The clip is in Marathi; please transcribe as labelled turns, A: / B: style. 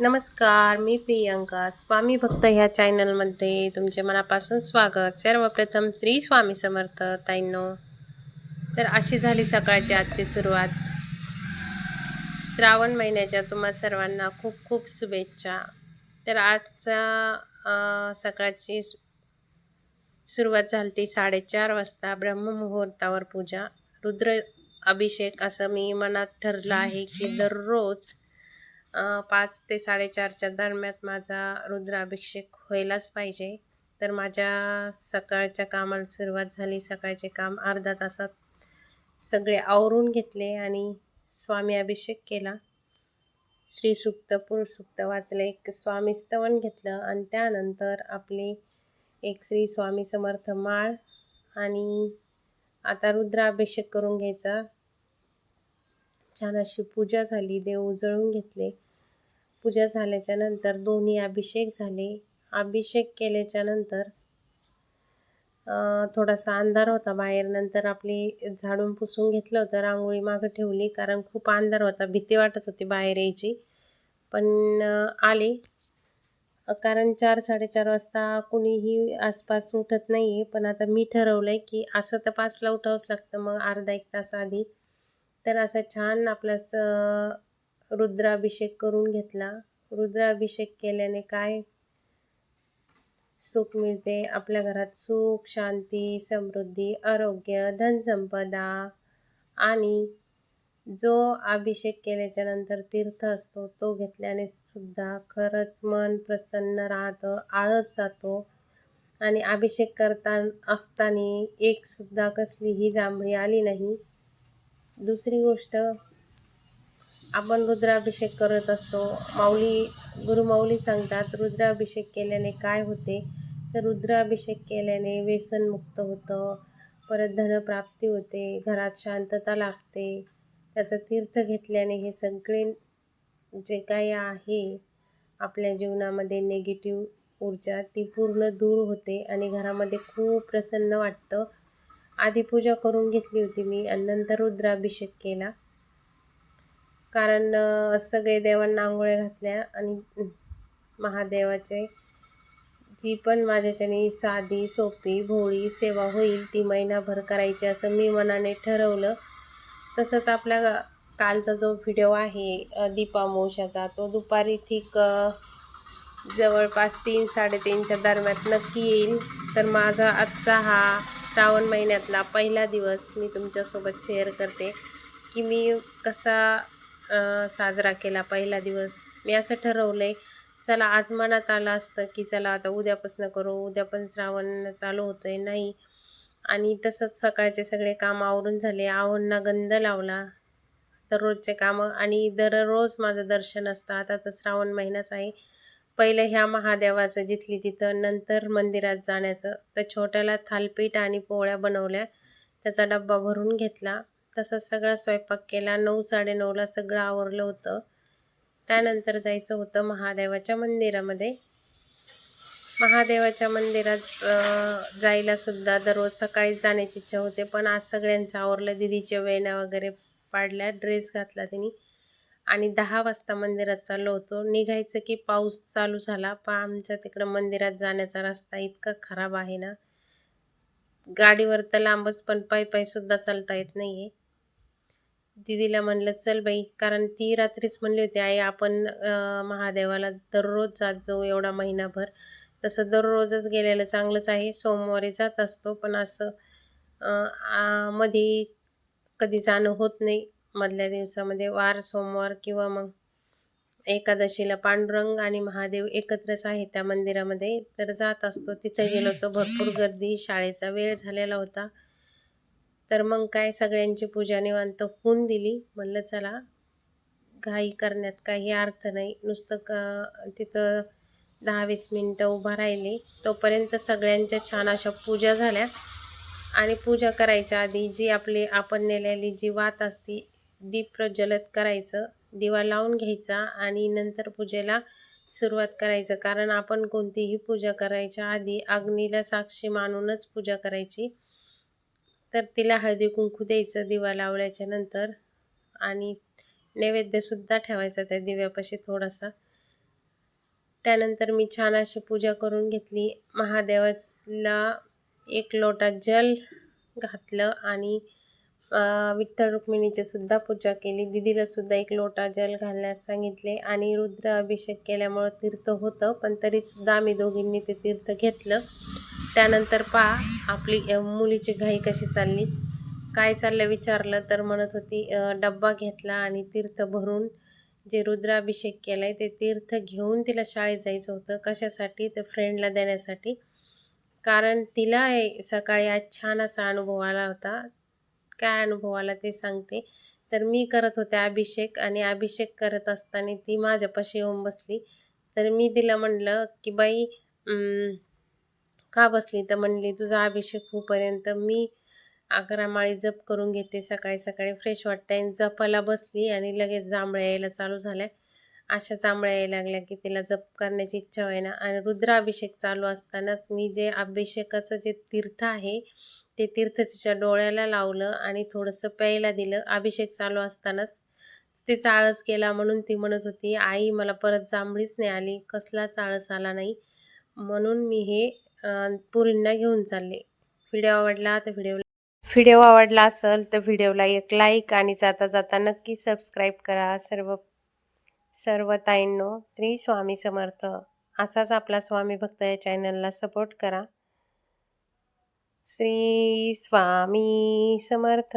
A: नमस्कार मी प्रियंका स्वामी भक्त ह्या चॅनलमध्ये तुमचे मनापासून स्वागत. सर्वप्रथम श्री स्वामी समर्थ ताईंनो. तर अशी झाली सकाळची आजची सुरुवात. श्रावण महिन्याच्या तुम्हा सर्वांना खूप खूप शुभेच्छा. तर आजचा सकाळची सु- सुरुवात झाली ती साडेचार वाजता ब्रह्ममुहूर्तावर पूजा. रुद्र अभिषेक असं मी मनात ठरलं आहे की दररोज पाच ते साडेचारच्या दरम्यान माझा रुद्राभिषेक व्हायलाच पाहिजे. तर माझ्या सकाळच्या कामाला सुरुवात झाली. सकाळचे काम अर्धा तासात सगळे आवरून घेतले आणि स्वामी अभिषेक केला. श्री सुक्त वाचले. एक स्वामी स्तवन घेतलं आणि त्यानंतर आपली एक श्री स्वामी समर्थ माळ आणि आता रुद्राभिषेक करून घ्यायचा. छान अशी पूजा झाली देव उजळून घेतले. पूजा झाल्याच्यानंतर दोन्ही अभिषेक झाले. अभिषेक केल्याच्यानंतर थोडासा अंधार होता बाहेर. नंतर आपली झाडून पुसून घेतलं होतं रांगोळी मागं ठेवली कारण खूप अंधार होता. भीती वाटत होती बाहेर यायची. पण आले. कारण चार साडेचार वाजता कुणीही आसपास उठत नाही आहे पण आता मी ठरवलं आहे की असं तर पाचला उठावंच लागतं. मग अर्धा एक तास आधी तर असं छान आपलाच रुद्राभिषेक करून घेतला. रुद्राभिषेक केल्याने काय सुख मिळते? आपल्या घरात सुख शांती समृद्धी आरोग्य धनसंपदा आणि जो अभिषेक केल्याच्यानंतर तीर्थ असतो तो घेतल्याने सुद्धा खरंच मन प्रसन्न राहतं आळस जातो. आणि अभिषेक करता असताना एकसुद्धा कसलीही जांभळी आली नाही. दुसरी गोष्ट आपण रुद्राभिषेक करत असतो. माऊली गुरुमाऊली सांगतात रुद्राभिषेक केल्याने काय होते? तर रुद्राभिषेक केल्याने व्यसनमुक्त होतं. परत धनप्राप्ती होते घरात शांतता लागते. त्याचं तीर्थ घेतल्याने हे सगळे जे काही आहे आपल्या जीवनामध्ये निगेटिव्ह ऊर्जा ती पूर्ण दूर होते आणि घरामध्ये खूप प्रसन्न वाटतं. आधी पूजा करून घेतली होती मी आणि नंतर रुद्राभिषेक केला. कारण सगळे देवांना आंघोळ्या घातल्या आणि महादेवाचे जी पण माझ्याच्याने साधी सोपी भोळी सेवा होईल ती महिनाभर करायची असं मी मनाने ठरवलं. तसंच आपल्या कालचा जो व्हिडिओ आहे दीपा दीपामोशाचा तो दुपारी ठीक जवळपास तीन साडेतीनच्या दरम्यान नक्की येईल. तर माझा आजचा हा श्रावण महिन्यातला पहिला दिवस मी तुमच्यासोबत शेअर करते की मी कसा साजरा केला पहिला दिवस. मी असं ठरवलं आहे चला आज मनात आलं असतं की चला आता उद्यापासून करू उद्या पण श्रावण चालू होतो आहे नाही. आणि तसंच सकाळचे सगळे काम आवरून झाले आवडना गंध लावला दररोजचे कामं. आणि दररोज माझं दर्शन असतं. आता तर श्रावण महिनाच आहे. पहिलं ह्या महादेवाचं जिथली तिथं नंतर मंदिरात जाण्याचं. तर छोट्याला थालपीठ आणि पोळ्या बनवल्या. त्याचा डब्बा भरून घेतला. तसंच सगळा स्वयंपाक केला. नऊ साडेनऊला सगळं आवरलं होतं. त्यानंतर जायचं होतं महादेवाच्या मंदिरामध्ये. महादेवाच्या मंदिरात जायला सुद्धा दररोज सकाळी जाण्याची इच्छा होते. पण आज सगळ्यांचं आवरलं. दिदीच्या वेण्या वगैरे पाडल्या. ड्रेस घातला तिने. आणि दहा वाजता मंदिरात चाललो होतो. निघायचं की पाऊस चालू झाला. पा आमच्या तिकडं मंदिरात जाण्याचा रस्ता इतका खराब आहे ना. गाडीवर तर लांबच पण पायी पायीसुद्धा चालता येत नाही आहे दिदीला म्हणलं चल बाई कारण ती रात्रीच म्हणली होती आई आपण महादेवाला दररोज जात जाऊ एवढा महिनाभर. तसं दररोजच गेलेलं चांगलंच आहे. सोमवारी जात असतो पण असं मध्ये कधी जाणं होत नाही. मधल्या दिवसामध्ये वार सोमवार किंवा मग एकादशीला पांडुरंग आणि महादेव एकत्रच आहे त्या मंदिरामध्ये. तर जात असतो. तिथं गेलो तर भरपूर गर्दी शाळेचा वेळ झालेला होता. तर मग काय सगळ्यांची पूजा निवांत होऊन दिली. म्हणलं चला घाई करण्यात काही अर्थ नाही. नुसतं क तिथं दहा वीस मिनटं उभा राहिली. तोपर्यंत सगळ्यांच्या छान अशा पूजा झाल्या. आणि पूजा करायच्या आधी जी आपली आपण नेलेली जी वात असती दीप प्रज्वलित करायचं दिवा लावून घ्यायचा आणि नंतर पूजेला सुरुवात करायचं. कारण आपण कोणतीही पूजा करायच्या आधी अग्नीला साक्षी मानूनच पूजा करायची. तर तिला हळदी कुंकू द्यायचं दिवा लावल्याच्या नंतर आणि नैवेद्यसुद्धा ठेवायचा त्या दिव्यापाशी थोडासा. त्यानंतर मी छान अशी पूजा करून घेतली. महादेवाला एक लोटा जल घातलं आणि विठ्ठल रुक्मिणीची सुद्धा पूजा केली. दिदीला सुद्धा एक लोटा जल घालण्यास सांगितले आणि रुद्र अभिषेक केल्यामुळं तीर्थ होतं पण तरीसुद्धा आम्ही दोघींनी ते तीर्थ घेतलं. त्यानंतर पा आपली मुलीची घाई कशी चालली? काय चाललं विचारलं तर म्हणत होती डब्बा घेतला आणि तीर्थ भरून जे रुद्राभिषेक केलाय ते तीर्थ घेऊन तिला शाळेत जायचं होतं. कशासाठी? ते फ्रेंडला देण्यासाठी. कारण तिला सकाळी आज छान असा अनुभव आला होता. काय अनुभव आला ते सांगते. तर मी करत होते अभिषेक आणि अभिषेक करत असताना ती माझ्यापाशी येऊन बसली. तर मी तिला म्हणलं की बाई का बसली? तर म्हणली तुझा अभिषेक होऊपर्यंत मी अकरा माळी जप करून घेते. सकाळी सकाळी फ्रेश वाटते आणि जपाला बसली आणि लगेच जांभळ्या यायला चालू झाल्या. अशा जांभळ्या यायला लागल्या की तिला जप करण्याची इच्छा होईना. आणि रुद्राभिषेक चालू असतानाच मी जे अभिषेकाचं जे तीर्थ आहे ते तीर्थ तिच्या डोळ्याला लावलं आणि थोडंसं प्यायला दिलं. अभिषेक चालू असतानाच तिचा आळस केला म्हणून ती म्हणत होती आई मला परत जांभळीच नाही आली. कसलाच आळस आला नाही? म्हणून मी हे पुरींना घेऊन चालले. व्हिडिओ आवडला तर व्हिडिओ व्हिडिओ आवडला असेल तर व्हिडिओला एक लाईक आणि जाता जाता नक्की सबस्क्राईब करा. सर्व सर्व ताईंनो श्री स्वामी समर्थ. असाच आपला स्वामी भक्त या चॅनलला सपोर्ट करा. श्री स्वामी समर्थ.